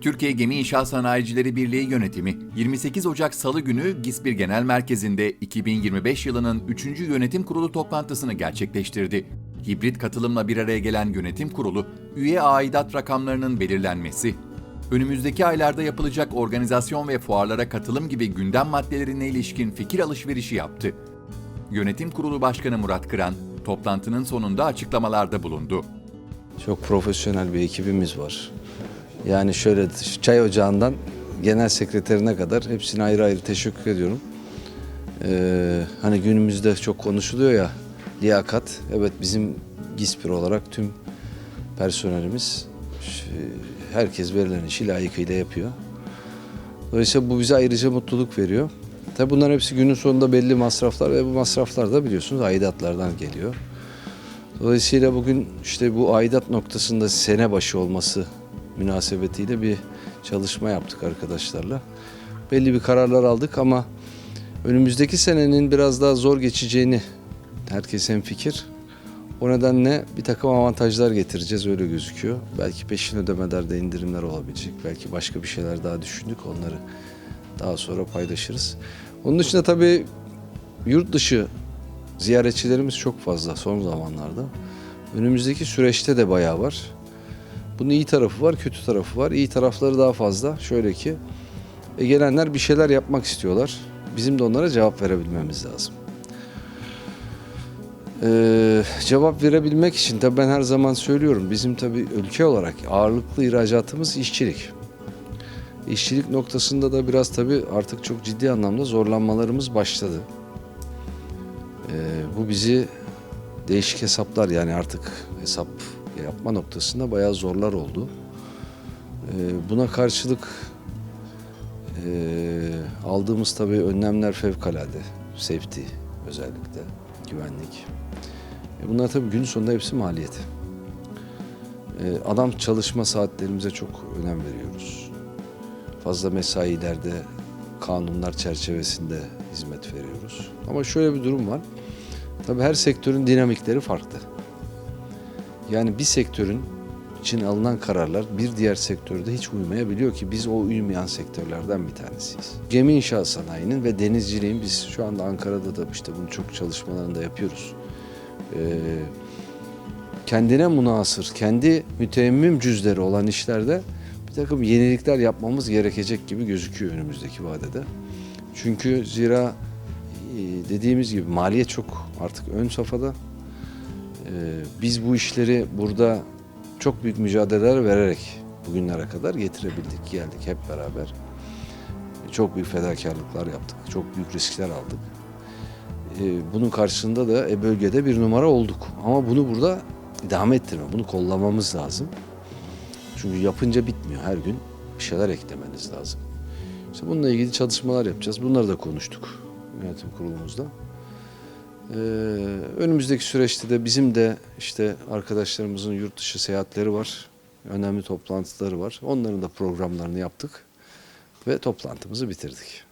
Türkiye Gemi İnşaat Sanayicileri Birliği yönetimi 28 Ocak Salı günü GİSPİR Genel Merkezi'nde 2025 yılının 3. yönetim kurulu toplantısını gerçekleştirdi. Hibrit katılımla bir araya gelen yönetim kurulu, üye aidat rakamlarının belirlenmesi, önümüzdeki aylarda yapılacak organizasyon ve fuarlara katılım gibi gündem maddelerine ilişkin fikir alışverişi yaptı. Yönetim Kurulu Başkanı Murat Kıran, toplantının sonunda açıklamalarda bulundu. Çok profesyonel bir ekibimiz var. Yani şöyle çay ocağından genel sekreterine kadar hepsine ayrı ayrı teşekkür ediyorum. Ee, hani günümüzde çok konuşuluyor ya liyakat. Evet bizim GİSPİR olarak tüm personelimiz herkes verilen işi layıkıyla yapıyor. Dolayısıyla bu bize ayrıca mutluluk veriyor. Tabi bunların hepsi günün sonunda belli masraflar ve bu masraflar da biliyorsunuz aidatlardan geliyor. Dolayısıyla bugün işte bu aidat noktasında sene başı olması münasebetiyle bir çalışma yaptık arkadaşlarla. Belli bir kararlar aldık ama önümüzdeki senenin biraz daha zor geçeceğini herkes fikir. O nedenle bir takım avantajlar getireceğiz öyle gözüküyor. Belki peşin ödemelerde indirimler olabilecek. Belki başka bir şeyler daha düşündük onları daha sonra paylaşırız. Onun dışında tabii yurt dışı ziyaretçilerimiz çok fazla son zamanlarda. Önümüzdeki süreçte de bayağı var. Bunun iyi tarafı var, kötü tarafı var. İyi tarafları daha fazla. Şöyle ki e, gelenler bir şeyler yapmak istiyorlar. Bizim de onlara cevap verebilmemiz lazım. Ee, cevap verebilmek için tabii ben her zaman söylüyorum. Bizim tabii ülke olarak ağırlıklı ihracatımız işçilik. İşçilik noktasında da biraz tabii artık çok ciddi anlamda zorlanmalarımız başladı. Ee, bu bizi değişik hesaplar yani artık hesap yapma noktasında bayağı zorlar oldu. Ee, buna karşılık e, aldığımız tabii önlemler fevkalade. Safety özellikle, güvenlik. E, bunlar tabii gün sonunda hepsi maliyet. E, adam çalışma saatlerimize çok önem veriyoruz. Fazla mesailerde kanunlar çerçevesinde hizmet veriyoruz. Ama şöyle bir durum var. Tabii her sektörün dinamikleri farklı. Yani bir sektörün için alınan kararlar bir diğer sektörde hiç uymayabiliyor ki biz o uymayan sektörlerden bir tanesiyiz. Gemi inşaat sanayinin ve denizciliğin biz şu anda Ankara'da da işte bunu çok çalışmalarında yapıyoruz. Ee, kendine münasır, kendi müteemmim cüzleri olan işlerde bir takım yenilikler yapmamız gerekecek gibi gözüküyor önümüzdeki vadede. Çünkü zira e, dediğimiz gibi maliyet çok artık ön safhada. Ee, Biz bu işleri burada çok büyük mücadeleler vererek bugünlere kadar getirebildik, geldik hep beraber. Çok büyük fedakarlıklar yaptık, çok büyük riskler aldık. Ee, Bunun karşısında da e, bölgede bir numara olduk. Ama bunu burada idame ettirme, bunu kollamamız lazım. Çünkü yapınca bitmiyor her gün bir şeyler eklemeniz lazım. İşte bununla ilgili çalışmalar yapacağız. Bunları da konuştuk yönetim kurulumuzda. Ee, önümüzdeki süreçte de bizim de işte arkadaşlarımızın yurt dışı seyahatleri var. Önemli toplantıları var. Onların da programlarını yaptık ve toplantımızı bitirdik.